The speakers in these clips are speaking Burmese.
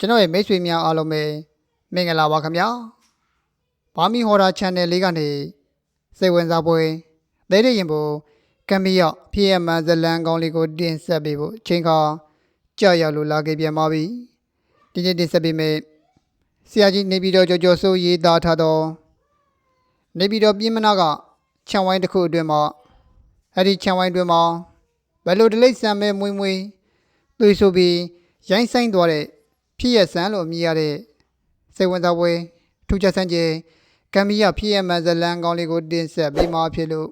ကျွန်တော်ရဲ့မိတ်ဆွေများအားလုံးပဲမင်္ဂလာပါခင်ဗျာဘာမီဟော်ဒါ channel လေးကနေစိတ်ဝင်စားပွဲဒဲရရင်ဘူကမ်မီယောဖြစ်ရမှန်ဇလန်ကောင်းလေးကိုတင်ဆက်ပေးဖို့ချိန်ခါကြောက်ရောက်လို့လာခဲ့ပြန်ပါပြီဒီနေ့တင်ဆက်ပေးမယ်ဆရာကြီးနေပြည်တော်ကြော်ကြော်ဆိုးရေးသားထားသောနေပြည်တော်ပြည်မနာကခြံဝိုင်းတစ်ခုအတွင်းမှာအဲ့ဒီခြံဝိုင်းအတွင်းမှာဘယ်လိုဒလိမ့်ဆံမဲမွေးမွေးသွေးဆိုပြီးရိုင်းဆိုင်သွားတဲ့ ဖြစ်ရဆန်းလို့မြည်ရတဲ့စိတ်ဝင်စားပွဲထူးခြားဆန်းကျဲကမ်မီယာဖြစ်ရမှန်ဇလန်ကောင်းလေးကိုတင်ဆက်ပေးမှာဖြစ်လို့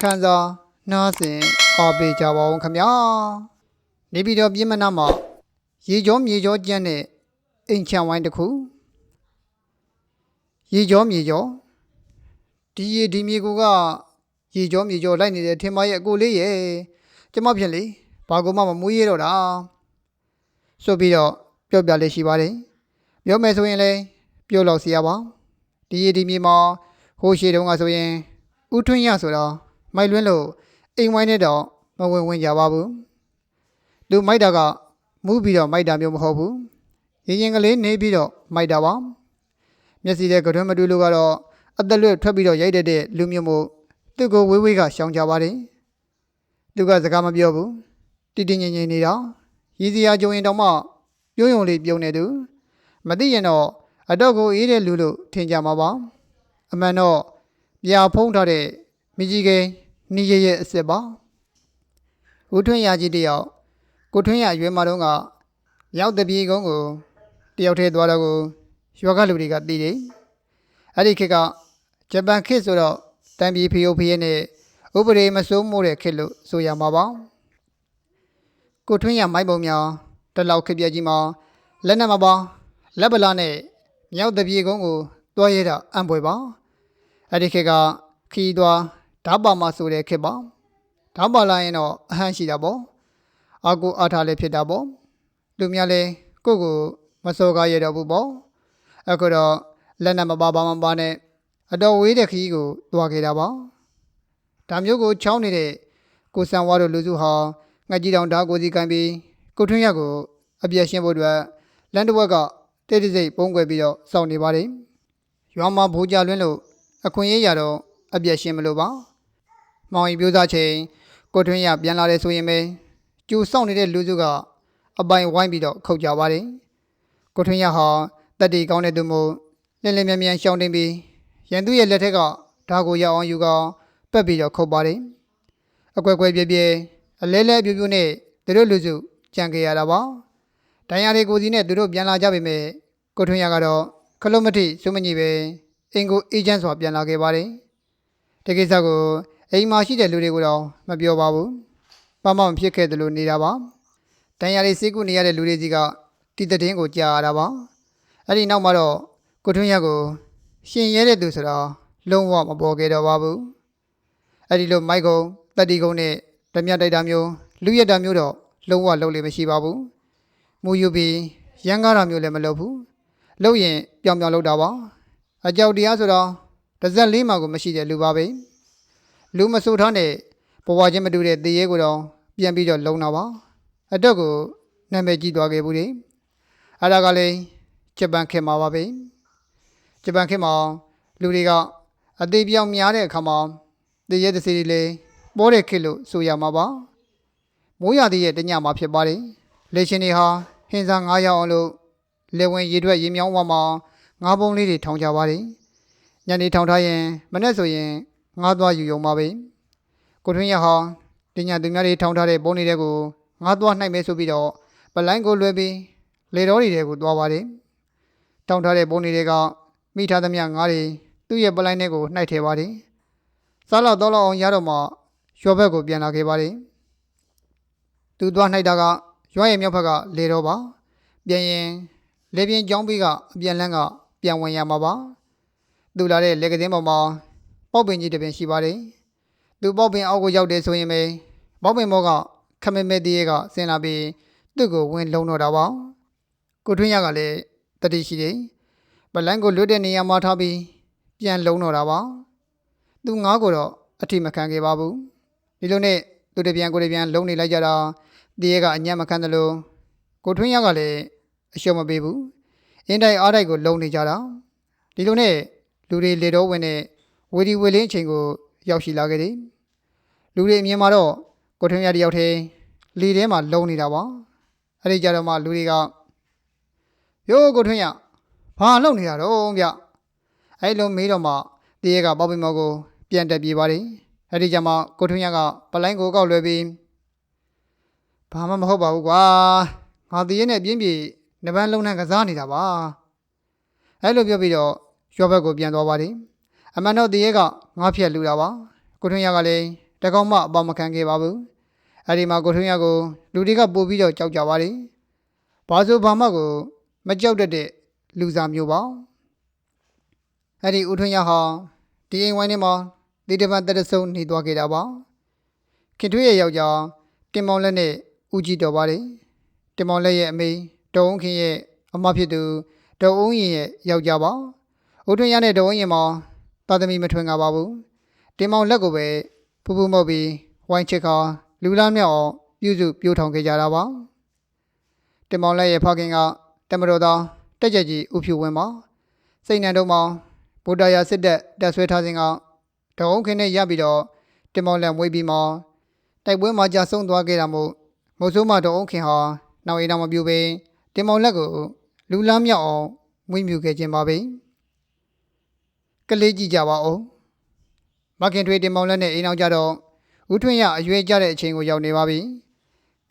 ခန်းစားနားဆင်အားပေးကြပါဦးခင်ဗျာနေပြည်တော်ပြည်မနာမှာရေကြောမြေကြောကျန်းတဲ့အိမ်ချံဝိုင်းတစ်ခုရေကြောမြေကြောဒီရေဒီမြေကူကရေကြောမြေကြောလိုက်နေတဲ့ထင်မရဲ့အကိုလေးရဲ့ကျမဖြစ်လေဘာကူမှမမွေးရတော့တာဆိုပြီးတော့ ပြောပြလေးရှိပါတယ်။ပြောမယ်ဆိုရင်လည်းပြောလို့စီရပါ။ဒီရည်ဒီမြေမှာဟိုးရှိတုန်းကဆိုရင်ဥထွင်းရဆိုတော့မိုက်လွန်းလို့အိမ်ဝိုင်းနဲ့တော့မဝင်ဝင်ကြပါဘူး။လူမိုက်တာကမူးပြီးတော့မိုက်တာမျိုးမဟုတ်ဘူး။ရင်ရင်ကလေးနေပြီးတော့မိုက်တာပါ။မျက်စိတဲ့ကတွန်းမတူလို့ကတော့အသက်လွတ်ထွက်ပြီးတော့ရိုက်တတ်တဲ့လူမျိုးမို့သူ့ကိုဝေးဝေးကရှောင်ကြပါတယ်။သူကစကားမပြောဘူး။တိတိငြိမ်ငြိမ်နေတာရည်စရာကြုံရင်တော့မှ ပြုံးယုံလေးပြုံးနေသူမသိရင်တော့အတော့ကိုအေးတဲ့လူလို့ထင်ကြမှာပါအမှန်တော့ပြာဖုံးထားတဲ့မိကြီးကနီးရရဲ့အစ်စ်ပါဦးထွန်းရကြီးတယောက်ကိုထွန်းရရွယ်မတော့ကရောက်တပြေကုန်းကိုတယောက်ထဲသွားတော့ကိုရွာကလူတွေကတည်တယ်အဲ့ဒီခေတ်ကဂျပန်ခေတ်ဆိုတော့တန်ပြည်ဖီယိုဖီယနဲ့ဥပဒေမစိုးမိုးတဲ့ခေတ်လို့ဆိုရမှာပါကိုထွန်းရမိုက်ပုံများ တလောက်ခက်ပြက်ကြီးမှာလက်နဲ့မပါလက်ပလာနဲ့မြောက်တပြေကုန်းကိုတွားရတာအံပွဲပါအဲ့ဒီခေတ်ကခီးသွားဓာပါမဆိုတဲ့ခေတ်ပါဓာပါလာရင်တော့အဟမ်းရှိတာပေါ့အာကိုအားထားလည်းဖြစ်တာပေါ့လူများလည်းကိုယ့်ကိုမစောကားရတော့ဘူးပေါ့အခုတော့လက်နဲ့မပါပါမပါနဲ့အတော်ဝေးတဲ့ခီးကိုတွားခဲ့တာပါဒါမျိုးကိုချောင်းနေတဲ့ကိုဆန်ဝါတို့လူစုဟာငှက်ကြီးတောင်ဓာကိုစီကန်ပြီး ကိုထွန်းရက်ကိုအပြည့်ရှင်းဖို့အတွက်လန်တဝက်ကတိတ်တိတ်စိတ်ပုံကွယ်ပြီးတော့စောင့်နေပါတယ်။ရွာမှာဘူကြလွင်းလို့အခွင့်အရေးရတော့အပြည့်ရှင်းမလို့ပါ။မောင်ရင်ပြိုးစားချိန်ကိုထွန်းရက်ပြန်လာတယ်ဆိုရင်ပဲကျူစောင့်နေတဲ့လူစုကအပိုင်ဝိုင်းပြီးတော့ခုတ်ကြပါတယ်။ကိုထွန်းရက်ဟာတက်တီကောင်းတဲ့သူမို့လင်းလင်းမြန်မြန်ရှောင်းတင်ပြီးရန်သူရဲ့လက်ထက်ကဓာကိုရအောင်ယူကောင်ပက်ပြီးတော့ခုတ်ပါတယ်။အကွက်ကွက်ပြဲပြဲအလဲလဲပြိုးပြိုးနဲ့သူတို့လူစု ကြံခဲ့ရတာပါ။တရားရီကိုစီနဲ့သူတို့ပြန်လာကြပေမဲ့ကိုထွန်းရကတော့ခလုံးမထိစုမညီပဲအင်ကိုအေဂျင့်စွာပြန်လာခဲ့ပါတယ်။ဒီကိစ္စကိုအိမ်မှာရှိတဲ့လူတွေကိုတော့မပြောပါဘူး။ဘာမှမဖြစ်ခဲ့သလိုနေတာပါ။တရားရီစိတ်ကူနေရတဲ့လူတွေစီကတီတည်င်းကိုကြားရတာပါ။အဲ့ဒီနောက်မှာတော့ကိုထွန်းရကိုရှင်ရဲတဲ့သူဆိုတော့လုံးဝမပေါ်ခဲ့တော့ပါဘူး။အဲ့ဒီလိုမိုက်ကုံတက်တီကုံနဲ့ဓမြတိုက်တာမျိုးလူရက်တာမျိုးတော့ လုံးဝလုံးလေမရှိပါဘူး။မူယူပြီးရန်ကားတာမျိုးလည်းမလုပ်ဘူး။လုပ်ရင်ပြောင်ပြောင်လုပ်တာပါ။အကြောက်တရားဆိုတော့တစ်စက်လေးမှကိုမရှိတဲ့လူပါပဲ။လူမဆိုးထားတဲ့ဘဝချင်းမတူတဲ့တရေကိုတော့ပြန်ပြီးတော့လုံတာပါ။အတော့ကိုနာမည်ကြီးသွားခဲ့ဘူးလေ။အဲ့ဒါကလည်းဂျပန်ခေတ်မှာပါပဲ။ဂျပန်ခေတ်မှာလူတွေကအသေးပြောင်များတဲ့အခါမှာတရေတစီတွေလည်းပေါ်တဲ့ခေတ်လို့ဆိုရမှာပါ။ မိုးရသည်ရဲ့တညမှာဖြစ်ပါတယ်။လေရှင်တွေဟာဟင်းစား9ရောက်အောင်လို့လေဝင်ရေထွက်ရေမြောင်းဝမှာငါးပုံးလေးတွေထောင်ကြပါတယ်။ညနေထောင်ထားရင်မနေ့ဆိုရင်ငါးသွားယူရုံပါပဲ။ကိုထွင်းရဟာတညသူများတွေထောင်ထားတဲ့ပုံးလေးတွေကိုငါးသွားနှိုက်မဲဆိုပြီးတော့ပလိုင်းကိုလွှဲပြီးလေတော်တွေကိုသွားပါတယ်။ထောင်ထားတဲ့ပုံးလေးတွေကမိထားသမျှငါးတွေသူ့ရဲ့ပလိုင်းတွေကိုနှိုက်ထဲပါတယ်။စားလောက်တော့လောက်အောင်ရတော့မှရွာဘက်ကိုပြန်လာခဲ့ပါတယ်။ သူသွားနှိုက်တာကရွာရဲ့မြောက်ဘက်ကလေတော့ပါပြန်ရင်လေပြင်းကြောင်းပြီးကအပြန်လန်းကပြန်ဝင်ရမှာပါသူလာတဲ့လက်ကင်းပေါ်မှာပေါက်ပင်ကြီးတစ်ပင်ရှိပါတယ်သူပေါက်ပင်အောက်ကိုရောက်တယ်ဆိုရင်ပဲပေါက်ပင်ဘောကခမဲမဲတည်းကဆင်းလာပြီးသူ့ကိုဝင်လုံတော့တာပါကိုထွင်းရကလည်းတတိရှိတယ်ပလန်းကိုလွတ်တဲ့နေရာမှာထားပြီးပြန်လုံတော့တာပါသူငားကိုတော့အထိမခံခဲ့ပါဘူးဒီလိုနဲ့သူတပြန်ကိုတပြန်လုံနေလိုက်ကြတာ တရေကအညံ့မခံတယ်လို့ကိုထွင်းရကလည်းအရှုံးမပေးဘူးအင်းတိုက်အားတိုက်ကိုလုံနေကြတာဒီလိုနဲ့လူတွေလေတော့ဝင်တဲ့ဝေဒီဝေလင်းအချိန်ကိုရောက်ရှိလာခဲ့တယ်လူတွေအမြင်မှာတော့ကိုထွန်းရတယောက်တည်းလေထဲမှာလုံနေတာပါအဲ့ဒီကြတော့မှလူတွေကယိုးကိုထွန်းရဘာလုံနေတာတော့ဗျအဲ့လိုမေးတော့မှတရေကပေါက်ပိမောကိုပြန်တက်ပြေးပါတယ်အဲ့ဒီကြမှာကိုထွန်းရကပလိုင်းကိုကောက်လွယ်ပြီး ဘာမှမဟုတ်ပါဘူးကွာငါတရေနဲ့ပြင်းပြေနှပန်းလုံးနဲ့ကစားနေတာပါအဲ့လိုပြောပြီးတော့ရွာဘက်ကိုပြန်သွားပါတယ်အမှန်တော့တရေကငါးဖြက်လူတာပါကိုထွန်းရကလည်းတကောင်မှအပေါမခံခဲ့ပါဘူးအဲ့ဒီမှာကိုထွန်းရကိုလူတွေကပို့ပြီးတော့ကြောက်ကြပါတယ်ဘာဆိုဘာမှကိုမကြောက်တတ်တဲ့လူစားမျိုးပါအဲ့ဒီဦးထွန်းရဟာဒီအိမ်ဝိုင်းထဲမှာဒီတပတ်တက်ဆုံနေသွားခဲ့တာပါခင်ထွေးရဲ့ယောက်ျားတင်မောင်လက်နဲ့ ဦးကြည့်တော်ပါတယ်တင်မောင်လက်ရဲ့အမေဒေါ်ုံခင်ရဲ့အမဖြစ်သူဒေါ်ုံရင်ရဲ့ယောက်ျားပါဦးထွန်းရနဲ့ဒေါ်ုံရင်မှာတာသမီမထွင်ကြပါဘူးတင်မောင်လက်ကိုပဲဖူးဖူးမော့ပြီးဝိုင်းချစ်ခါလူလားမြောက်အောင်ပြုစုပြိုးထောင်ခဲ့ကြတာပါတင်မောင်လက်ရဲ့ဖခင်ကတမတော်သားတက်ကြကြီးဦးဖြူဝင်းပါစိတ်နှံတော့မှာဗုဒ္ဓရာစစ်တပ်တက်ဆွဲထားစဉ်ကဒေါ်ုံခင်နဲ့ရပြီးတော့တင်မောင်လက်မွေးပြီးမှတိုက်ပွဲမှာကြာဆုံးသွားခဲ့တာမို့ မုတ်ဆိုးမဒေါ်ုံခင်ဟာနောက်အိမ်တော်မပြူပင်တင်မောင်လက်ကိုလူလားမြောက်အောင်မွေးမြူခဲ့ခြင်းပါပဲကလေးကြည့်ကြပါဦးမခင်ထွေးတင်မောင်လက်နဲ့အိမ်အောင်ကြတော့ဦးထွန်းရအရွယ်ကြတဲ့အချိန်ကိုရောက်နေပါပြီ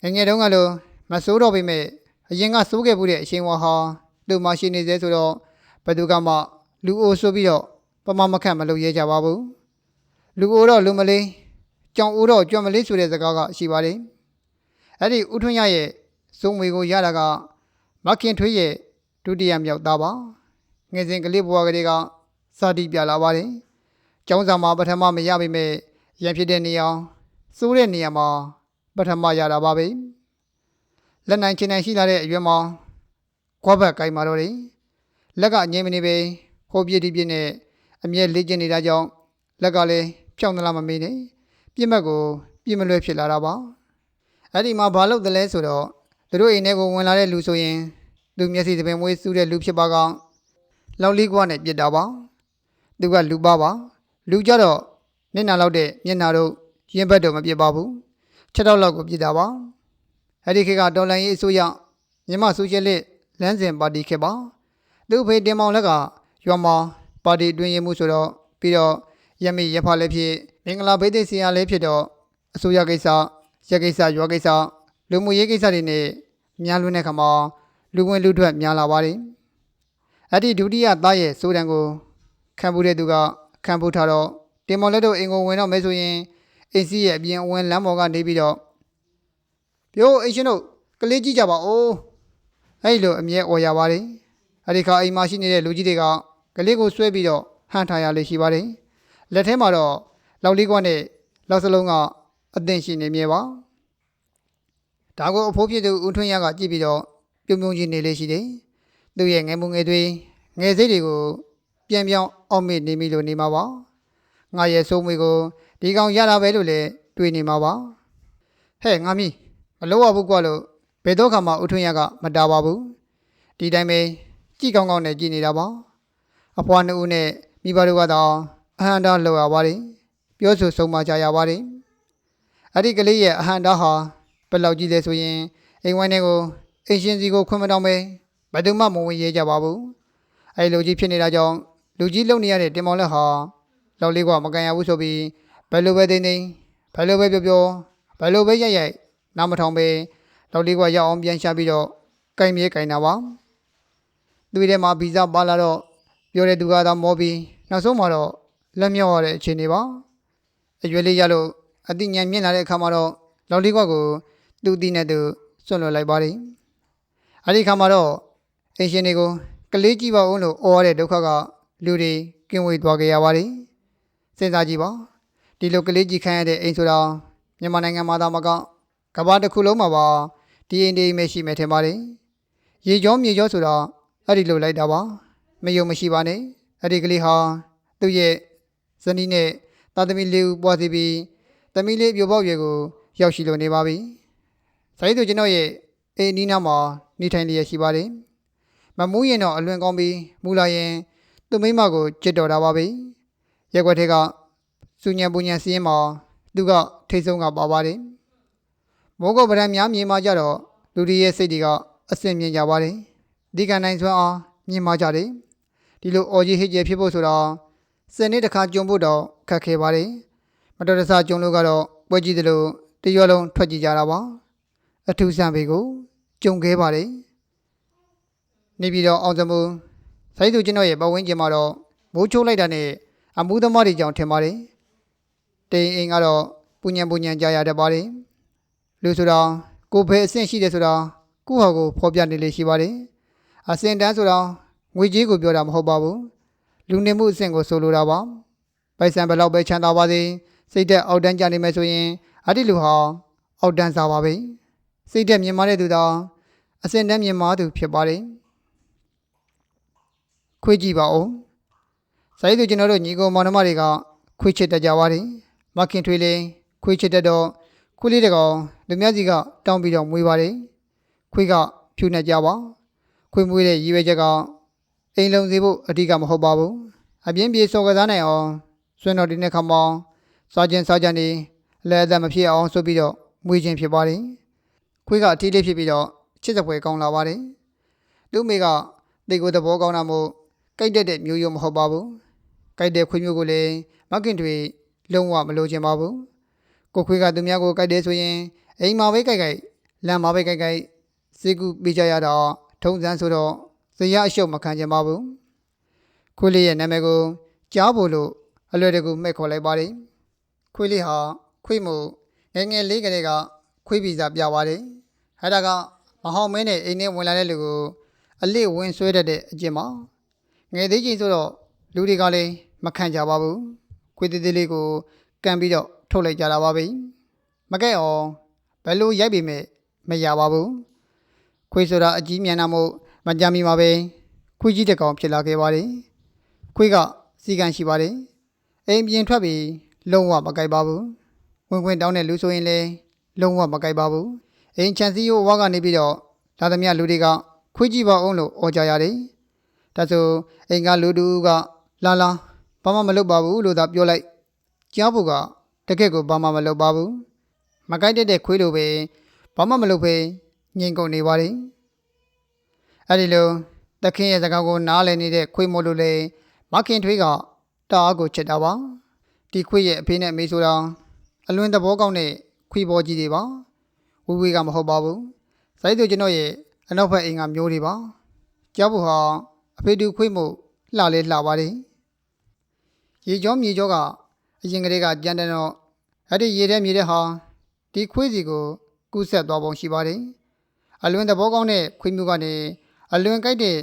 ငယ်ငယ်တုန်းကလိုမဆိုးတော့ပေမဲ့အရင်ကစိုးခဲ့မှုတဲ့အချိန်ဝါဟာသူ့မရှိနေသေးဆိုတော့ဘယ်သူကမှလူအိုဆိုပြီးတော့ပမမခန့်မလုပ်ရဲကြပါဘူးလူအိုတော့လူမလေးကြောင်အိုတော့ကြွမလေးဆိုတဲ့စကားကရှိပါတယ် အဲ့ဒီဦးထွန်းရရဲ့စုံမွေကိုရတာကမခင်ထွေးရဲ့ဒုတိယမြောက်သားပါငယ်စဉ်ကလေးဘဝကလေးကစာတိပြလာပါတယ်ကျောင်းစာမှာပထမမရပေမဲ့ရန်ဖြစ်တဲ့နေရာစိုးတဲ့နေရာမှာပထမရတာပါပဲလက်နိုင်ချင်းနိုင်ရှိလာတဲ့အရွယ်မှာခွားဘက်ကိုင်မာတော့တယ်လက်ကအငြိမ်မနေပဲဟိုပြည့်ဒီပြည့်နဲ့အမြဲလေ့ကျင့်နေတာကြောင့်လက်ကလည်းဖြောင်းသလားမမေးနဲ့ပြစ်မှတ်ကိုပြစ်မလွဲဖြစ်လာတာပါ အဲ့ဒီမှာဘာလို့တလဲဆိုတော့သူတို့အိမ်ထဲကိုဝင်လာတဲ့လူဆိုရင်သူမျက်စိသပင်မွေးစူးတဲ့လူဖြစ်ပါကလောက်လေးကွာနဲ့ပြစ်တာပါသူကလူပါပါလူကြတော့မျက်နှာလောက်တဲ့မျက်နှာတို့ရင်ဘတ်တော့မပြစ်ပါဘူးချက်တော့လောက်ကိုပြစ်တာပါအဲ့ဒီခေတ်ကတော်လန်ရေးအစိုးရမြန်မာဆိုရှယ်လစ်လမ်းစဉ်ပါတီခေတ်ပါသူ့ဖေတင်မောင်လက်ကရွာမှာပါတီတွင်ရင်မှုဆိုတော့ပြီးတော့ရမိရဖလည်းဖြစ်မင်္ဂလာဘိသိက်စီယာလည်းဖြစ်တော့အစိုးရကိစ္စ ရက်ကိစ္စရွာကိစ္စလူမှုရေးကိစ္စတွေနဲ့များလွန်းတဲ့ခါမှာလူဝင်လူထွက်များလာပါတယ်အဲ့ဒီဒုတိယသားရဲ့စိုးတံကိုခံပူတဲ့သူကခံပူထားတော့တင်မောင်လက်တို့အင်ကိုဝင်တော့မဲဆိုရင်အင်းစီရဲ့အပြင်အဝင်လမ်းပေါ်ကနေပြီးတော့ပြိုးအရှင်တို့ကလေးကြည့်ကြပါဦးအဲ့ဒီလိုအမြဲអော်ရပါတယ်အဲ့ဒီခါအိမ်မှာရှိနေတဲ့လူကြီးတွေကကလေးကိုဆွဲပြီးတော့ဟန်ထားရလေရှိပါတယ်လက်ထဲမှာတော့လောက်လေးကွာနဲ့လောက်စလုံးက အသင့်ရှိနေမြဲပါဒါကိုအဖိုးဖြစ်သူဦးထွန်းရကကြည့်ပြီးတော့ပြုံပြုံကြီးနေလေရှိတယ်သူ့ရဲ့ငယ်မငယ်သွေးငယ်စိတ်တွေကိုပြန်ပြောင်းအောက်မေ့နေမိလို့နေမှာပါငါရဲ့စိုးမွေကိုဒီကောင်ရတာပဲလို့လည်းတွေးနေမှာပါဟဲ့ငါမီမလို့ရဘူးကွာလို့ဘယ်တော့ခါမှဦးထွန်းရကမတားပါဘူးဒီတိုင်းပဲကြည့်ကောင်းကောင်းနဲ့ကြည့်နေတာပါအဖွားနှစ်ဦးနဲ့မိဘတို့ကတော့အဟန္တာလောက်ရပါတယ်ပြောဆိုဆုံးမကြရပါတယ် အဲ့ဒီကလေးရဲ့အဟန္တာဟာဘယ်လောက်ကြီးလဲဆိုရင်အိမ်ဝိုင်းတွေကိုအင်ရှင်စီကိုခွင့်မတောင်းပဲဘယ်သူမှမဝင်ရဲကြပါဘူးအဲ့လိုကြီးဖြစ်နေတာကြောင့်လူကြီးလုံနေရတဲ့တင်မောင်လက်ဟာလောက်လေးကမကန်ရဘူးဆိုပြီးဘယ်လိုပဲသိနေဘယ်လိုပဲပြောပြောဘယ်လိုပဲရိုက်ရိုက်နားမထောင်ပဲလောက်လေးကရအောင်ပြန်ရှာပြီးတော့ကင်မြေကင်တာပါသူထဲမှာဗီဇပါလာတော့ပြောတဲ့သူကတော့မောပြီးနောက်ဆုံးမှာတော့လက်မြောက်ရတဲ့အခြေအနေပါအရွယ်လေးရလို့ အတိညာဉ်မြင့်လာတဲ့အခါမှာတော့လောက်လေးကကိုသူ့အတိနဲ့သူဆွန့်လွတ်လိုက်ပါတယ်အဲ့ဒီခါမှာတော့အင်ရှင်တွေကိုကလေးကြည့်ပါဦးလို့អော်ရတဲ့ဒုက္ခကလူတွေကင်းဝေးသွားကြရပါတယ်စဉ်းစားကြည့်ပါဒီလိုကလေးကြည့်ခံရတဲ့အိမ်ဆိုတာမြန်မာနိုင်ငံမှာသာမကကမ္ဘာတစ်ခုလုံးမှာပါဒီအိမ်တွေပဲရှိမယ်ထင်ပါတယ်ရေကြောမြေကြောဆိုတာအဲ့ဒီလိုလိုက်တာပါမယုံမရှိပါနဲ့အဲ့ဒီကလေးဟာသူ့ရဲ့ဇနီးနဲ့သားသမီးလေးဦးပွားစီပြီး သမီးလေးပြိုပေါက်ရွယ်ကိုရောက်ရှိလို့နေပါပြီ။ဆိုင်သူကျွန်တော်ရဲ့အိမ်နီးနားမှာနေထိုင်လျက်ရှိပါတယ်မမူးရင်တော့အလွန်ကောင်းပြီးမူလာရင်သူမိမကိုကြစ်တော်တာပါပဲရက်ွက်ထဲကစူညံပူညံစီးရင်မှာသူကထိတ်ဆုံးကပါပါတယ်မိုးကုတ်ဗရံများမြေမှာကြတော့လူတွေရဲ့စိတ်တွေကအစင်မြင်ကြပါတယ်ဒီကနိုင်စွမ်းအားမြင်မာကြတယ်ဒီလိုအော်ကြီးဟစ်ကျဲဖြစ်ဖို့ဆိုတော့စနေတစ်ခါကြုံဖို့တော့ခက်ခဲပါတယ် မတော်တဆကြုံလို့ကတော့ပွဲကြည့်သလိုတရွလုံးထွက်ကြည့်ကြတာပါအထူးဆန်ပေကိုကြုံခဲ့ပါတယ်နေပြီးတော့အောင်စမှုဆိုင်သူကျွန်တော်ရဲ့ပဝင်းကျင်မှာတော့မိုးချိုးလိုက်တာနဲ့အမှုသမားတွေကြောင့်ထင်ပါတယ်တိန်အိမ်ကတော့ပူညံပူညံကြာရတတ်ပါတယ်လူဆိုတာကိုယ်ဖယ်အဆင့်ရှိတယ်ဆိုတာကိုယ့်ဟာကိုယ်ဖော်ပြနေလေရှိပါတယ်အစင်တန်းဆိုတာငွေကြေးကိုပြောတာမဟုတ်ပါဘူးလူနေမှုအဆင့်ကိုဆိုလိုတာပါပိုက်ဆံဘယ်လောက်ပဲချမ်းသာပါစေ စိတ်သက်အောက်တန်းကြနေမယ်ဆိုရင်အဲ့ဒီလူဟာအောက်တန်းစားပါပဲစိတ်သက်မြင်မာတဲ့သူသာအစင်တန်းမြင်မာသူဖြစ်ပါတယ်ခွေးကြည့်ပါဦးဆိုင်သူကျွန်တော်တို့ညီကိုမောင်နှမတွေကခွေးချစ်တတ်ကြပါတယ်မခင်ထွေးလေးခွေးချစ်တတ်တော့ခွေးလေးတကောင်လူများစီကတောင်းပြီးတော့မွေးပါတယ်ခွေးကဖြူနေကြပါခွေးမွေးတဲ့ရည်ရွယ်ချက်ကအိမ်လုံးစေဖို့အဓိကမဟုတ်ပါဘူးအပြင်းပြေစော်ကစားနိုင်အောင်ဆွမ်းတော်ဒီနေ့ခမောင်း စားခြင်းစားကြနေအလဲအသက်မဖြစ်အောင်ဆိုပြီးတော့မွေးခြင်းဖြစ်ပါတယ်ခွေးကအထီးလေးဖြစ်ပြီးတော့ချစ်စပွဲကောင်းလာပါတယ်သူ့မိကတိတ်ကိုသဘောကောင်းတာမို့ကြိုက်တတ်တဲ့မျိုးရိုးမဟုတ်ပါဘူးကြိုက်တဲ့ခွေးမျိုးကိုလည်းမကင်တွေလုံးဝမလိုချင်ပါဘူးကိုခွေးကသူများကိုကြိုက်တယ်ဆိုရင်အိမ်မှာပဲကြိုက်ကြိုက်လမ်းမှာပဲကြိုက်ကြိုက်စေကူပေးကြရတော့ထုံစမ်းဆိုတော့ဇရအရှုပ်မခံချင်ပါဘူးခွေးလေးရဲ့နာမည်ကိုကြားဖို့လို့အလွယ်တကူမှတ်ခေါ်လိုက်ပါတယ် ခွေးလေးဟာခွေးမို့ငယ်ငယ်လေးကလေးကခွေးဗီဇပြပါတယ်အဲ့ဒါကမဟောင်းမင်းနဲ့အိမ်ထဲဝင်လာတဲ့လူကိုအလစ်ဝင်ဆွဲတတ်တဲ့အကျင့်ပါငယ်သေးချင်းဆိုတော့လူတွေကလည်းမခံကြပါဘူးခွေးသေးသေးလေးကိုကန်ပြီးတော့ထုတ်လိုက်ကြတာပါပဲမကဲ့အောင်ဘယ်လိုရိုက်ပေမဲ့မရပါဘူးခွေးဆိုတာအကြီးမြန်တာမို့မကြမီမှာပဲခွေးကြီးတစ်ကောင်ဖြစ်လာခဲ့ပါတယ်ခွေးကစီကံရှိပါတယ်အိမ်ပြင်ထွက်ပြီး လုံးဝမကြိုက်ပါဘူးဝင်ခွင့်တောင်းတဲ့လူဆိုရင်လည်းလုံးဝမကြိုက်ပါဘူးအိမ်ချန်စီယိုဝါကနေပြီးတော့လာသမျှလူတွေကခွေးကြီးပါအောင်လို့အော်ကြရတယ်ဒါဆိုအိမ်ကလူတူကလာလာဘာမှမလုပ်ပါဘူးလို့သာပြောလိုက်ကြားဖို့ကတကယ့်ကိုဘာမှမလုပ်ပါဘူးမကြိုက်တတ်တဲ့ခွေးလိုပဲဘာမှမလုပ်ပဲငြိမ်ကုန်နေပါတယ်အဲ့ဒီလိုသခင်ရဲ့စကားကိုနားလည်နေတဲ့ခွေးမို့လို့လေမခင်ထွေးကတအားကိုချစ်တာပါ ဒီခွေးရဲ့အဖေနဲ့အမေဆိုတာအလွန်သဘောကောင်းတဲ့ခွေးပေါ်ကြီးတွေပါဝီဝီကမဟုတ်ပါဘူးစိုက်သူကျွန်တော်ရဲ့အနောက်ဘက်အိမ်ကမျိုးတွေပါကြောက်ဖို့ဟာအဖေတူခွေးမို့လှလဲလှပါတယ်ရေကြောမြေကြောကအရင်ကတည်းကကြမ်းတဲ့တော့အဲ့ဒီရေထဲမြေထဲဟာဒီခွေးစီကိုကူးဆက်သွားပုံရှိပါတယ်အလွန်သဘောကောင်းတဲ့ခွေးမျိုးကနေအလွန်ကြိုက်တဲ့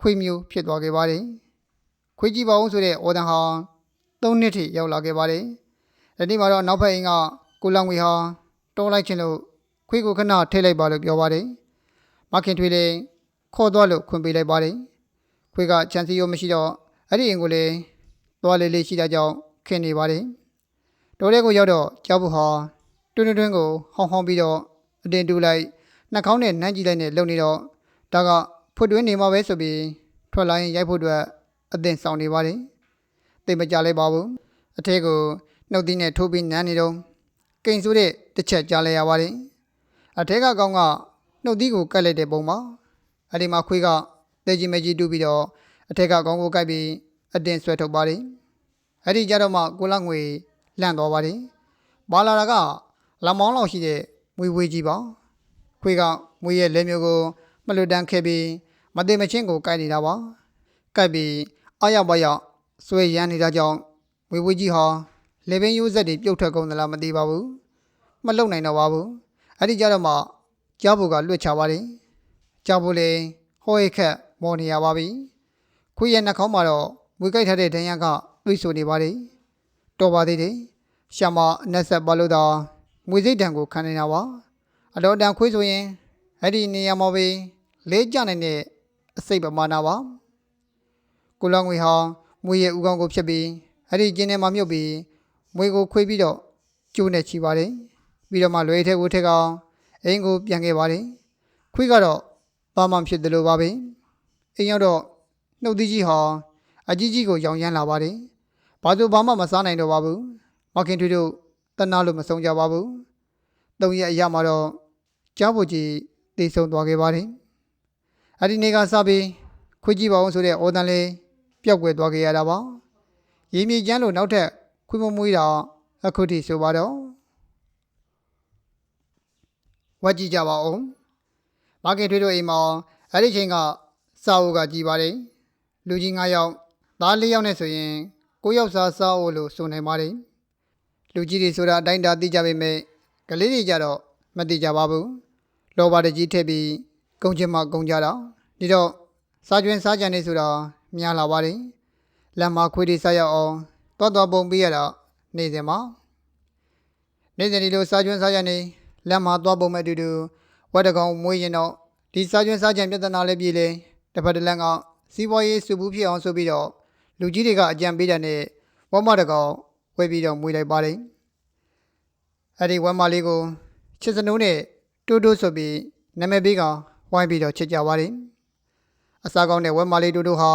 ခွေးမျိုးဖြစ်သွားခဲ့ပါတယ်ခွေးကြီးပါအောင်ဆိုတဲ့အော်ဒန်ဟာ ၃နှစ်ထိရောက်လာခဲ့ပါတယ်ဒီနေ့မှာတော့နောက်ဖက်အိမ်ကကိုလောင်ဝီဟာတောလိုက်ခြင်းလို့ခွေးကိုခဏထိတ်လိုက်ပါလို့ပြောပါတယ်မခင်ထွေးလည်းခေါ်သွားလို့ခွင့်ပေးလိုက်ပါတယ်ခွေးကချန်စီရိုမရှိတော့အဲ့ဒီအိမ်ကိုလည်းသွားလေလေးရှိတာကြောင့်ခင်နေပါတယ်တိုးတဲ့ကိုရောက်တော့ကြောက်ဖို့ဟာတွင်းတွင်းကိုဟောင်းဟောင်းပြီးတော့အတင်တူလိုက်နှာခေါင်းနဲ့နှမ်းကြည့်လိုက်နဲ့လုံနေတော့ဒါကဖွတ်တွင်းနေမှာပဲဆိုပြီးထွက်လာရင်ရိုက်ဖို့အတွက်အသင်ဆောင်နေပါတယ် သိမကြလိုက်ပါဘူးအထက်ကိုနှုတ်သီးနဲ့ထိုးပြီးနမ်းနေတော့ကိန်ဆိုးတဲ့တစ်ချက်ကြားလိုက်ရပါတယ်အထက်ကကောင်ကနှုတ်သီးကိုကတ်လိုက်တဲ့ပုံပါအဲ့ဒီမှာခွေးကတဲကြီးမကြီးတူးပြီးတော့အထက်ကကောင်ကိုကတ်ပြီးအတင်ဆွဲထုတ်ပါတယ်အဲ့ဒီကြတော့မှကိုလငွေလန့်သွားပါတယ်ပါလာတာကလမောင်းလောက်ရှိတဲ့မွေဝေးကြီးပါခွေးကမွေရဲ့လက်မျိုးကိုမလွတ်တန်းခဲ့ပြီးမသိမချင်းကိုကိုက်နေတာပါကိုက်ပြီးအရောက်ပါရောက် ဆွဲရမ်းနေတာကြောင့်ဝေဝေးကြီးဟာလေပင်ရိုးဆက်တွေပြုတ်ထွက်ကုန်သလားမသိပါဘူးမလုံနိုင်တော့ပါဘူးအဲ့ဒီကြတော့မှကြားဖို့ကလွတ်ချပါတယ်ကြားဖို့လေဟောရခက်မော်နေရပါပြီခွေးရဲ့နှာခေါင်းမှာတော့မွေကြိုက်ထားတဲ့ဒဏ်ရာကတွေးဆိုနေပါတယ်တော်ပါသေးတယ်ရှာမအနက်ဆက်ပါလို့သာမွေစိတ်တံကိုခံနေတာပါအတော်တန်ခွေးဆိုရင်အဲ့ဒီနေရာမှာပဲလေးကြနိုင်တဲ့အစိတ်ပမာဏပါကိုလောင်ငွေဟာ မွေရဲ့ဥကောင်းကိုဖြတ်ပြီးအဲ့ဒီကျင်းထဲမှာမြုပ်ပြီးမွေကိုခွေးပြီးတော့ကျိုးနဲ့ချီပါတယ်ပြီးတော့မှလွယ်ထဲကိုထက်ကောင်အိမ်ကိုပြန်ခဲ့ပါတယ်ခွေးကတော့ဘာမှဖြစ်တယ်လို့ပါပဲအိမ်ရောက်တော့နှုတ်သီးကြီးဟာအကြီးကြီးကိုရောင်ရမ်းလာပါတယ်ဘာသူဘာမှမစားနိုင်တော့ပါဘူးမခင်ထွေးတို့တနာလို့မဆုံးကြပါဘူးသုံးရက်အရမှာတော့ကြားဖို့ကြီးတည်ဆုံသွားခဲ့ပါတယ်အဲ့ဒီနေ့ကစပြီးခွေးကြည့်ပါအောင်ဆိုတဲ့အော်တန်လေး ပျောက်ကွယ်သွားခဲ့ရတာပါရေမြေကျန်းလို့နောက်ထပ်ခွေးမမွေးတာအခုထိဆိုပါတော့ဝတ်ကြည့်ကြပါဦးမခင်ထွေးတို့အိမ်မှာအဲ့ဒီချိန်ကစာအုပ်ကကြည်ပါတယ်လူကြီး9ယောက်သား4ယောက်နဲ့ဆိုရင်9ယောက်စာစာအုပ်လို့ဆိုနိုင်ပါတယ်လူကြီးတွေဆိုတာအတိုင်းတာသိကြပေမဲ့ကလေးတွေကြတော့မသိကြပါဘူးလောဘတကြီးထည့်ပြီးကုန်းချင်မှကုန်းကြတာဒီတော့စားကျွင်းစားကြံနေဆိုတာ များလာပါတယ်လမ်းမှာခွေးတွေစားရအောင်တွားတွားပုံပေးရတာနေစဉ်မှာနေစဉ်ဒီလိုစားကျွင်းစားကြံနေလမ်းမှာတွားပုံမဲ့အတူတူဝက်တကောင်မွေးရင်တော့ဒီစားကျွင်းစားကြံပြဿနာလည်းပြည်လေတစ်ဖက်တစ်လမ်းကစီးပွားရေးစုဘူးဖြစ်အောင်ဆိုပြီးတော့လူကြီးတွေကအကြံပေးတဲ့နဲ့ဝက်မတကောင်ဝဲပြီးတော့မွေးလိုက်ပါတယ်အဲ့ဒီဝက်မလေးကိုချစ်စနိုးနဲ့တိုးတိုးဆိုပြီးနာမည်ပေးကဝိုင်းပြီးတော့ချစ်ကြပါတယ်အစားကောင်းတဲ့ဝက်မလေးတိုးတိုးဟာ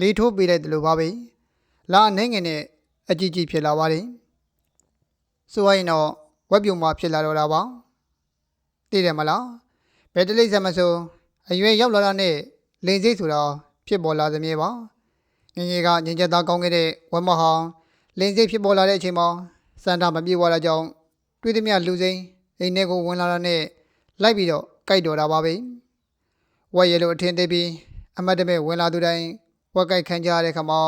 လေးထိုးပေးလိုက်တယ်လို့ပါပဲလာအနေငယ်နဲ့အကြီးကြီးဖြစ်လာပါတယ်ဆိုရရင်တော့ဝက်ပြုံမှဖြစ်လာတော့တာပါသိတယ်မလားဘယ်တလိမ့်စမဆိုအရွယ်ရောက်လာတာနဲ့လိန်စိတ်ဆိုတာဖြစ်ပေါ်လာသမျှပါငငယ်ကငင်ချက်သားကောင်းခဲ့တဲ့ဝက်မဟာလိန်စိတ်ဖြစ်ပေါ်လာတဲ့အချိန်မှာစန္ဒမပြေသွားတာကြောင့်တွေးသမျှလူစိမ်းအိမ်ထဲကိုဝင်လာတာနဲ့လိုက်ပြီးတော့ကြိုက်တော်တာပါပဲဝက်ရလိုအထင်သေးပြီးအမတ်တမဲ့ဝင်လာသူတိုင်း ဝက်ကြိုက်ခံကြရတဲ့ခါမှာ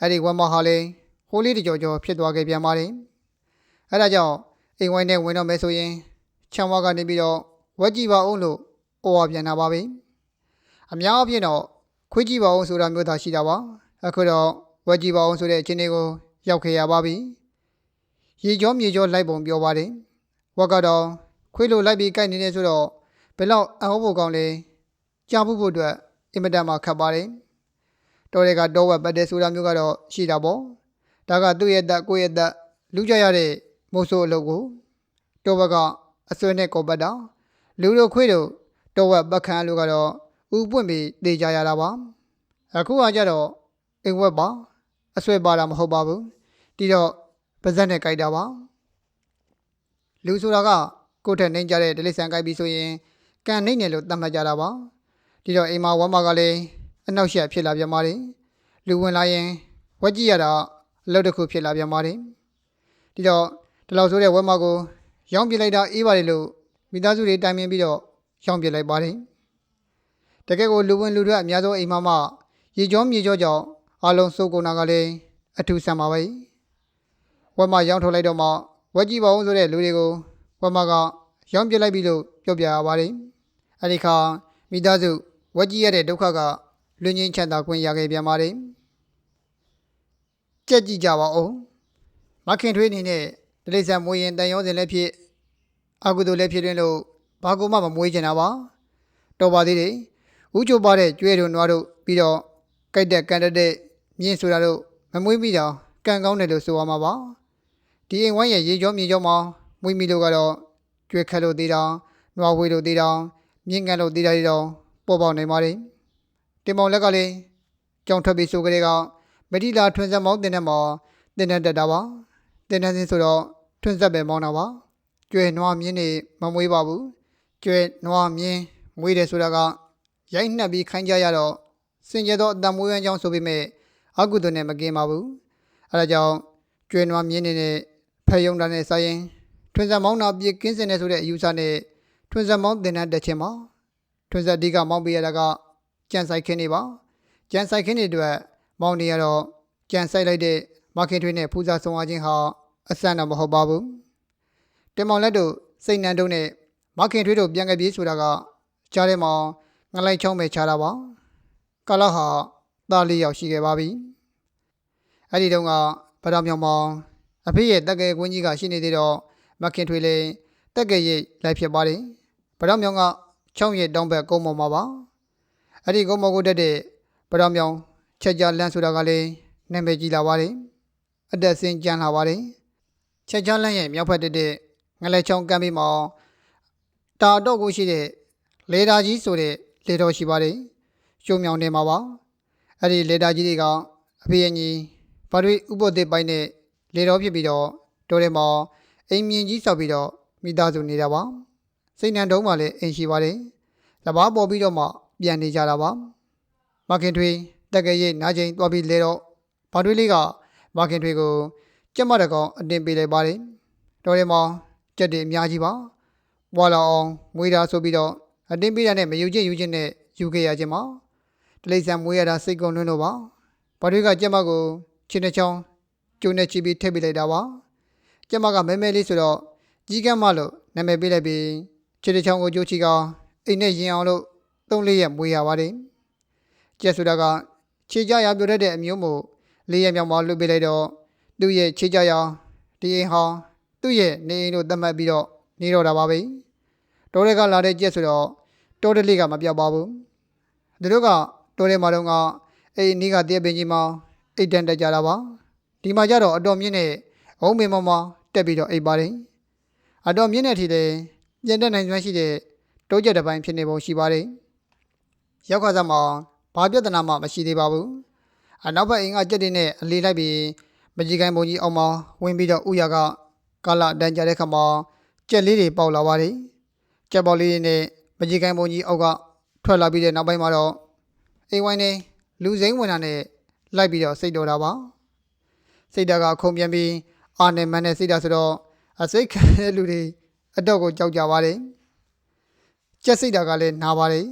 အဲ့ဒီဝက်မဟာလေးဟိုးလေးတကြောကြောဖြစ်သွားခဲ့ပြန်ပါတယ်အဲ့ဒါကြောင့်အိမ်ဝိုင်းထဲဝင်တော့မယ်ဆိုရင်ချမ်းဝါကနေပြီးတော့ဝက်ကြည့်ပါအောင်လို့ဩဝါပြန်တာပါပဲအများအပြည့်တော့ခွေးကြည့်ပါအောင်ဆိုတာမျိုးသာရှိတာပါအခုတော့ဝက်ကြည့်ပါအောင်ဆိုတဲ့အခြေအနေကိုရောက်ခဲ့ရပါပြီရေကြောမြေကြောလိုက်ပုံပြောပါတယ်ဝက်ကတော့ခွေးလိုလိုက်ပြီးကြိုက်နေတယ်ဆိုတော့ဘယ်လောက်အဟောဖို့ကောင်းလဲကြားဖို့ဖို့အတွက်အင်မတန်မှခက်ပါတယ် တော်တဲ့ကတော့ဝက်ပတ်တယ်ဆိုတာမျိုးကတော့ရှိတာပေါ့ဒါကသူ့ရဲ့တက်ကိုယ့်ရဲ့တက်လူကြရတဲ့မိုးဆိုးအလုပ်ကိုတော်ဘက်ကအစွဲနဲ့ကောပတ်တာလူတို့ခွေးတို့တော်ဝက်ပတ်ခန်းလို့ကတော့ဥပွင့်ပြီးတေးကြရတာပါအခုကကြတော့အိမ်ဝက်ပါအဆွဲပါတာမဟုတ်ပါဘူးတီတော့ပါဇက်နဲ့ကြိုက်တာပါလူဆိုတာကကိုယ့်ထက်နှိမ့်ကြတဲ့ဒလိဆန်ကြိုက်ပြီးဆိုရင်ကန်နှိမ့်တယ်လို့သတ်မှတ်ကြတာပါဒီတော့အိမ်မှာဝမ်းမကလည်း အနောက်ရှက်ဖြစ်လာပြန်ပါတယ်လူဝင်လာရင်ဝက်ကြည့်ရတာအလုပ်တစ်ခုဖြစ်လာပြန်ပါတယ်ဒီတော့ဒီလောက်ဆိုတဲ့ဝက်မကိုရောင်းပြလိုက်တာအေးပါတယ်လို့မိသားစုတွေတိုင်ပင်ပြီးတော့ရောင်းပြလိုက်ပါတယ်တကယ်ကိုလူဝင်လူထွက်အများဆုံးအိမ်မှာမှရေကြောမြေကြောကြောင့်အလုံးစုပ်ကုန်တာကလည်းအထူးဆန်ပါပဲဝက်မရောင်းထုတ်လိုက်တော့မှဝက်ကြည့်ပါဦးဆိုတဲ့လူတွေကိုဝက်မကရောင်းပြလိုက်ပြီလို့ပြောပြရပါတယ်အဲ့ဒီခါမိသားစုဝက်ကြည့်ရတဲ့ဒုက္ခက လွင်ငင်းချမ်းသာခွင့်ရခဲ့ပြန်ပါတယ်ကြက်ကြည့်ကြပါဦးမခင်ထွေးအနေနဲ့ဒလိဆန်မွေးရင်တန်ရောစင်လည်းဖြစ်အကုသိုလ်လည်းဖြစ်တွင်လို့ဘာကူမှမမွေးချင်တာပါတော်ပါသေးတယ်ဥချိုပါတဲ့ကျွဲတို့နွားတို့ပြီးတော့ကြိုက်တဲ့ကန်တက်တဲ့မြင်းဆိုတာတို့မမွေးမိတော့ကံကောင်းတယ်လို့ဆိုရမှာပါဒီအိမ်ဝိုင်းရဲ့ရေကြောမြေကြောမှာမွေးမိလို့ကတော့ကျွဲခက်လို့သေးတာနွားဝေးလို့သေးတာမြင်းကန်လို့သေးတာတွေတော့ပေါ်ပေါက်နေပါတယ် တင်မောင်လက်ကလည်းကြောင်ထွက်ပြီးဆိုကြတဲ့ကမတိလာထွန်းဆက်မောင်းတင်တဲ့မှာတင်တဲ့တက်တာပါတင်တဲ့စင်းဆိုတော့ထွန်းဆက်ပဲမောင်းတာပါကျွဲနွားမြင်းနေမမွေးပါဘူးကျွဲနွားမြင်းမွေးတယ်ဆိုတာကရိုက်နှက်ပြီးခိုင်းကြရတော့စင်ကြသောအတံမွေးဝမ်းကြောင်းဆိုပေမဲ့အကုသိုလ်နဲ့မကင်းပါဘူးအဲဒါကြောင့်ကျွဲနွားမြင်းနေနဲ့ဖဲယုံတာနဲ့ဆိုင်ရင်ထွန်းဆက်မောင်းတာပြေကင်းစင်နေဆိုတဲ့အယူဆနဲ့ထွန်းဆက်မောင်းတင်တဲ့တက်ချင်းမှာထွန်းဆက်ဒီကမောင်းပေးရတာက ကြံဆိုင်ခင်းနေပါကြံဆိုင်ခင်းနေအတွက်မောင်းနေရတော့ကြံဆိုင်လိုက်တဲ့မခင်ထွေးနဲ့ဖူးစာဆောင်အားခြင်းဟာအဆန်တော့မဟုတ်ပါဘူးတင်မောင်လက်တို့စိတ်နှံတုံးနဲ့မခင်ထွေးတို့ပြန်ကြပြေးဆိုတာကကြားထဲမှာငလိုက်ချောင်းပဲချတာပါကာလဟာသားလေးယောက်ရှိခဲ့ပါပြီအဲ့ဒီတုန်းကဗတော်မြောင်မောင်အဖေရဲ့တက်ကဲကွင်းကြီးကရှိနေသေးတော့မခင်ထွေးလည်းတက်ကဲရိတ်လိုက်ဖြစ်ပါတယ်ဗတော်မြောင်ကချောင်းရဲ့တောင်းဘက်ကုန်းပေါ်မှာပါ အဲ့ဒီကုန်းပေါ်ကိုတက်တဲ့ဗတော်မြောင်ချက်ကြလန့်ဆိုတာကလည်းနာမည်ကြီးလာပါတယ်အသက်စင်ကြမ်းလာပါတယ်ချက်ချလန့်ရဲ့မြောက်ဖက်တက်တဲ့ငလဲချောင်းကမ်းပြီးမောင်တာတော့ကိုရှိတဲ့လေတာကြီးဆိုတဲ့လေတော်ရှိပါတယ်ရှုံမြောင်နေမှာပါအဲ့ဒီလေတာကြီးတွေကအဖေအညီဘာတွေဥပဒေပိုင်းနဲ့လေတော်ဖြစ်ပြီးတော့တော်တယ်မှာအိမ်မြင်ကြီးဆောက်ပြီးတော့မိသားစုနေတာပါစိတ်နှံတုံးမှလည်းအိမ်ရှိပါတယ်တဘာပေါ်ပြီးတော့မှ ပြန်နေကြတာပါမခင်ထွေးတက်ကရဲ့နားချိန်သွားပြီးလေတော့ဘာတွေလေးကမခင်ထွေးကိုကြက်မတကောင်အတင်ပေးလိုက်ပါတယ်တော်တယ်မှာကြက်တွေအများကြီးပါဘွာလာအောင်မွေးတာဆိုပြီးတော့အတင်းပေးတာနဲ့မယူချင်းယူချင်းနဲ့ယူခဲ့ရခြင်းပါတလိဆန်မွေးရတာစိတ်ကုန်လွန်းလို့ပါဘာတွေကကြက်မကိုချင်းတစ်ချောင်းကျုံနဲ့ချီပြီးထည့်ပေးလိုက်တာပါကြက်မကမဲမဲလေးဆိုတော့ကြီးကမ်းမလို့နာမည်ပေးလိုက်ပြီးချင်းတစ်ချောင်းကိုကြိုးချီကအိမ်နဲ့ရင်အောင်လို့ သုံးလေးရက်မွေးရပါတယ်ကြက်ဆိုတာကခြေကြရပြတ်တဲ့အမျိုးမို့လေးရက်မြောက်မှလွတ်ပေးလိုက်တော့သူ့ရဲ့ခြေကြရဒီအိမ်ဟောင်းသူ့ရဲ့နေအိမ်လို့သတ်မှတ်ပြီးတော့နေတော့တာပါပဲတော်တွေကလာတဲ့ကြက်ဆိုတော့တော်တလေးကမပြောက်ပါဘူးသူတို့ကတော်တဲ့မှာတော့ကအိမ်နီးကတည့်ပင်ကြီးမှာအိတ်တန်တက်ကြတာပါဒီမှာကျတော့အတော်မြင့်နဲ့အုံးပင်ပေါ်မှာတက်ပြီးတော့အိတ်ပါတယ်အတော်မြင့်တဲ့အထိလည်းပြန်တက်နိုင်စွမ်းရှိတဲ့တိုးကြက်တစ်ပိုင်းဖြစ်နေပုံရှိပါတယ် ရောက်ခါစားမှာဘာပြဿနာမှမရှိသေးပါဘူးအနောက်ဘက်အိမ်ကကြက်တွေနဲ့အလေးလိုက်ပြီးမကြီးကိုင်းပုံကြီးအောင်မှာဝင်ပြီးတော့ဥရကကာလတန်းကြတဲ့ခါမှာကြက်လေးတွေပေါက်လာပါတယ်ကြက်ပေါက်လေးတွေနဲ့မကြီးကိုင်းပုံကြီးအောက်ကထွက်လာပြီးတဲ့နောက်ပိုင်းမှာတော့အိမ်ဝိုင်းနေလူစိမ့်ဝင်တာနဲ့လိုက်ပြီးတော့စိတ်တော်တာပါစိတ်ဓာတ်ကခုံပြန်ပြီးအာနေမန်နဲ့စိတ်ဓာတ်ဆိုတော့အစိတ်ခံတဲ့လူတွေအတော့ကိုကြောက်ကြပါတယ်ကြက်စိတ်ဓာတ်ကလည်းနာပါတယ်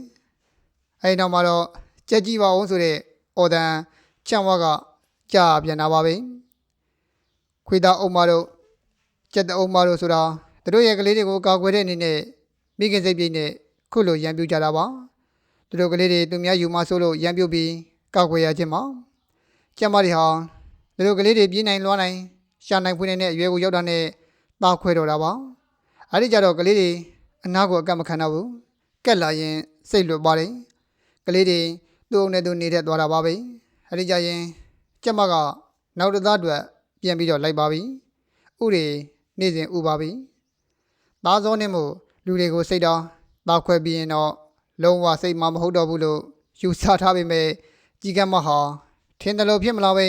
အဲဒီနောက်မှာတော့ကြက်ကြည့်ပါအောင်ဆိုတဲ့အော်ဒန်ချန်ဝါကကြာပြန်လာပါပြီခွေသားအုံမတို့ကြက်တအုံမတို့ဆိုတာသူတို့ရဲ့ကလေးတွေကိုကာကွယ်တဲ့အနေနဲ့မိခင်စိတ်ပြည့်နဲ့ခုလိုရံပြူကြတာပါသူတို့ကလေးတွေသူများယူမဆိုးလို့ရံပြူပြီးကာကွယ်ရခြင်းပါကျမတွေဟာသူတို့ကလေးတွေပြေးနိုင်လွှားနိုင်ရှာနိုင်ဖွေးနိုင်တဲ့အရွယ်ကိုရောက်တာနဲ့တာခွဲတော့တာပါအဲ့ဒီကြတော့ကလေးတွေအနာကိုအကန့်မခံတော့ဘူးကက်လာရင်စိတ်လွတ်ပါတယ် ကလေးတွေသူ့အုံနဲ့သူနေတဲ့သွားတာပါပဲအဲ့ဒီကြရင်ကျမကနောက်တစ်သားအတွက်ပြန်ပြီးတော့လိုက်ပါပြီဥတွေနေ့စဉ်ဥပါပြီသားစောနဲ့မို့လူတွေကိုစိတ်တော်တာခွဲပြီးရင်တော့လုံးဝစိတ်မမဟုတ်တော့ဘူးလို့ယူဆထားပေမဲ့ကြီးကမ်းမဟာထင်တယ်လို့ဖြစ်မလားပဲ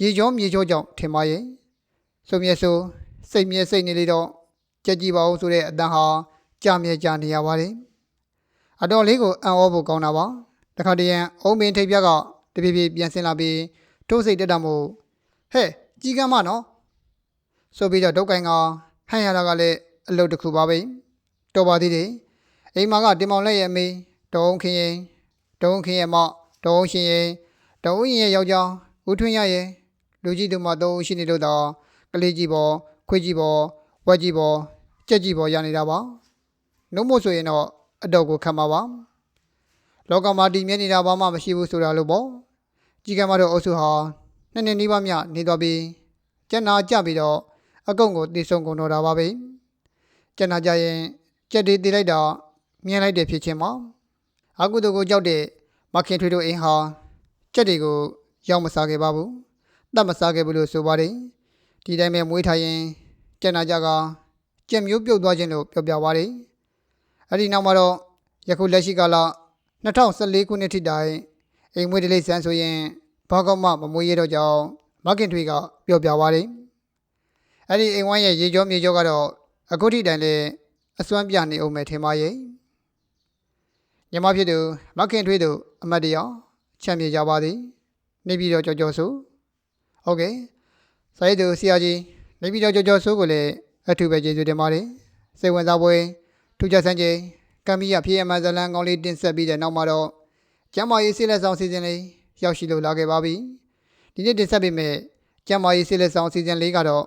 ရေကြောမြေကြောကြောင့်ထင်ပါရဲ့ဆိုမြဲဆိုစိတ်မြဲစိတ်နေလေတော့ကြက်ကြည့်ပါဦးဆိုတဲ့အတန်ဟာကြာမြဲကြာနေရပါတယ် အတော်လေးကိုအံ့ဩဖို့ကောင်းတာပါတခါတရံအုံးပင်ထိပ်ပြက်ကတပြေးပြေးပြန်ဆင်းလာပြီးထိုးစိတ်တက်တာမို့ဟဲ့ကြီးကမ်းမနော်ဆိုပြီးတော့ဒုတ်ကိုင်ကဟန်ရတာကလည်းအလုပ်တစ်ခုပါပဲတော်ပါသေးတယ်အိမ်မာကတင်မောင်လက်ရဲ့အမေတုံးခင်ရင်တုံးခင်ရဲ့မော့တုံးရှင်ရင်တုံးရင်ရဲ့ယောက်ျားဦးထွန်းရရဲ့လူကြီးတို့မှတုံးရှိနေလို့တော့ကလေးကြီးပေါ်ခွေးကြီးပေါ်ဝက်ကြီးပေါ်ကြက်ကြီးပေါ်ရနေတာပါနှုတ်မို့ဆိုရင်တော့ အတော့ကိုခံပါပါလောကမှာတည်မြဲနေတာဘာမှမရှိဘူးဆိုတာလို့ပေါ့ကြီးကမတို့အုပ်စုဟာနှစ်နှစ်နီးပါးမြနေတော့ပြီးကျန်နာကြပြီးတော့အကုံကိုတည်ဆုံကုန်တော့တာပါပဲကျန်နာကြရင်ကြက်တွေတည်လိုက်တာမြင်လိုက်တယ်ဖြစ်ချင်းမှာအကုသိုလ်ကိုကြောက်တဲ့မခင်ထွေတို့အိမ်ဟာကြက်တွေကိုရောက်မစားခဲ့ပါဘူးတတ်မစားခဲ့ဘူးလို့ဆိုပါတယ်ဒီတိုင်းပဲမွေးထားရင်ကျန်နာကြကကြက်မျိုးပြုတ်သွားခြင်းလို့ပြောပြပါတယ် အဲ့ဒီနောက်မှာတော့ယခုလက်ရှိကာလ2014ခုနှစ်ထိတိုင်အိမ်မွေးဒလိဆန်းဆိုရင်ဘာကောက်မှမမွေးရတော့ကြောင်းမခင်ထွေကပြောပြပါတယ်အဲ့ဒီအိမ်ဝိုင်းရဲ့ရေကြောမြေကြောကတော့အခုထိတိုင်လည်းအစွမ်းပြနေအောင်မယ်ထင်ပါရဲ့ညီမဖြစ်သူမခင်ထွေးသူအမတ်တရားချမ်းမြေကြပါသည် နေပြီးတော့ကြော်ကြော်ဆိုဟုတ်ကဲ့စာရေးသူဆရာကြီးနေပြီးတော့ကြော်ကြော်ဆိုကိုလည်းအထူးပဲကျေးဇူးတင်ပါတယ်စိတ်ဝင်စားပွဲ ထူးခြားဆန်းခြင်းကံမီရဖြစ်ရမှဇလန်ကောင်းလေးတင်ဆက်ပြီးတဲ့နောက်မှာတော့ကျမ်းမာရေးဆေးလက်ဆောင်စီစဉ်လေးရောက်ရှိလို့လာခဲ့ပါပြီဒီနေ့တင်ဆက်ပေးမယ့်ကျမ်းမာရေးဆေးလက်ဆောင်စီစဉ်လေးကတော့